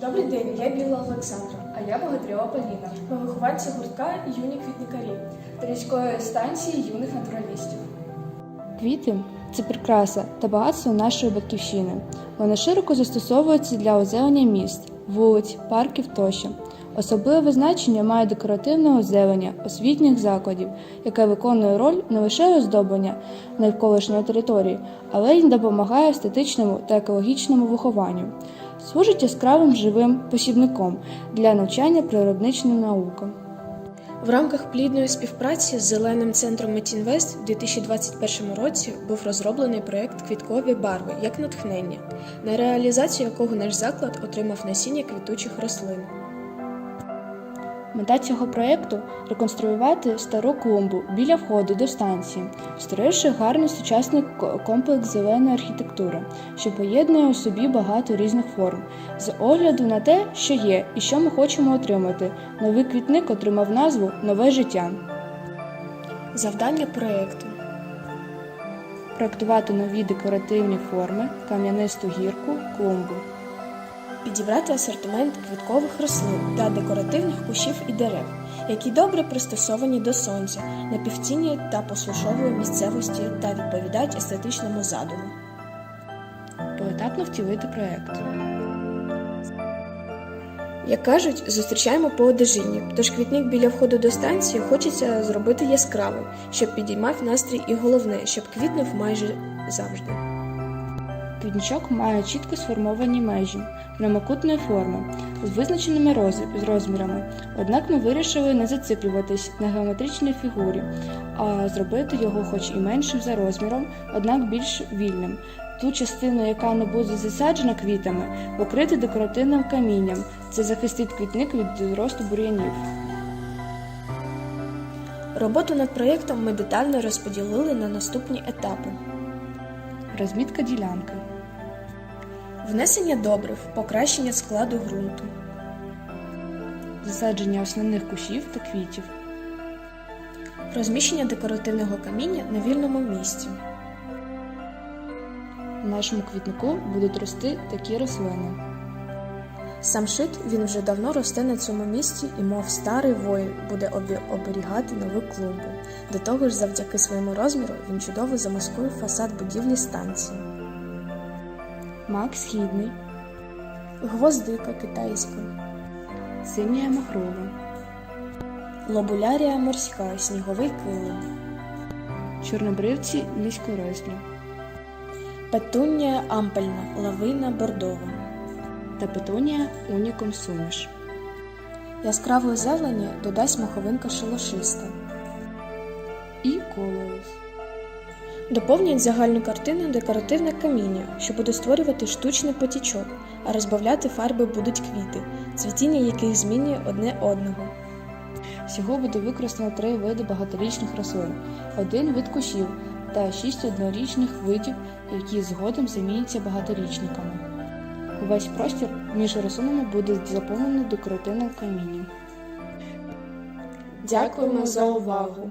Добрий день, я Біла Олександра. А я Богатирьова Поліна. Ми вихованці гуртка юні квітникарі. Трічкої станції юних натуралістів. Квіти це прикраса та багатство нашої батьківщини. Вони широко застосовуються для озелення міст, вулиць, парків тощо. Особливе значення має декоративне озелення освітніх закладів, яке виконує роль не лише оздоблення навколишньої території, але й допомагає естетичному та екологічному вихованню. Служить яскравим живим посібником для навчання природничним наукам. В рамках плідної співпраці з Зеленим центром Метінвест у 2021 році був розроблений проєкт Квіткові барви як натхнення, на реалізацію якого наш заклад отримав насіння квітучих рослин. Мета цього проєкту реконструювати стару клумбу біля входу до станції, створивши гарний сучасний комплекс зеленої архітектури, що поєднує у собі багато різних форм. З огляду на те, що є і що ми хочемо отримати, новий квітник отримав назву Нове життя. Завдання проєкту Проектувати нові декоративні форми, кам'янисту гірку, клумбу. Підібрати асортимент квіткових рослин та декоративних кущів і дерев, які добре пристосовані до сонця, на та посушової місцевості та відповідають естетичному задуму. Поетапно втілити проєкт. Як кажуть, зустрічаємо по одежині, тож квітник біля входу до станції хочеться зробити яскравим, щоб підіймав настрій і головне, щоб квітнув майже завжди. Квітничок має чітко сформовані межі прямокутної форми з визначеними розмірами. Однак ми вирішили не зациклюватись на геометричній фігурі, а зробити його хоч і меншим за розміром, однак більш вільним. Ту частину, яка не буде засаджена квітами, покрити декоративним камінням. Це захистить квітник від росту бур'янів. Роботу над проєктом ми детально розподілили на наступні етапи: Розмітка ділянки. внесення добрив, покращення складу ґрунту, Засадження основних кущів та квітів. розміщення декоративного каміння на вільному місці. В нашому квітнику будуть рости такі рослини. Сам шит він вже давно росте на цьому місці і, мов старий воїн, буде оберігати нову клумбу. До того ж, завдяки своєму розміру він чудово замаскує фасад будівлі станції. Мак східний, Гвоздика китайська, синія махрова, лобулярія морська, сніговий килим, чорнобривці низькорослі петуння ампельна, лавина бордова. Та петунія унікум суміш. Яскравої зелені додасть маховинка шелошиста. І колеус. Доповнюють загальну картину декоративне каміння, що буде створювати штучний потічок, а розбавляти фарби будуть квіти, цвітіння яких змінює одне одного. Всього буде використано три види багаторічних рослин, один вид кущів та шість однорічних видів, які згодом заміняться багаторічниками. Увесь простір між рослинами буде заповнено декоративним камінням. Дякуємо за увагу!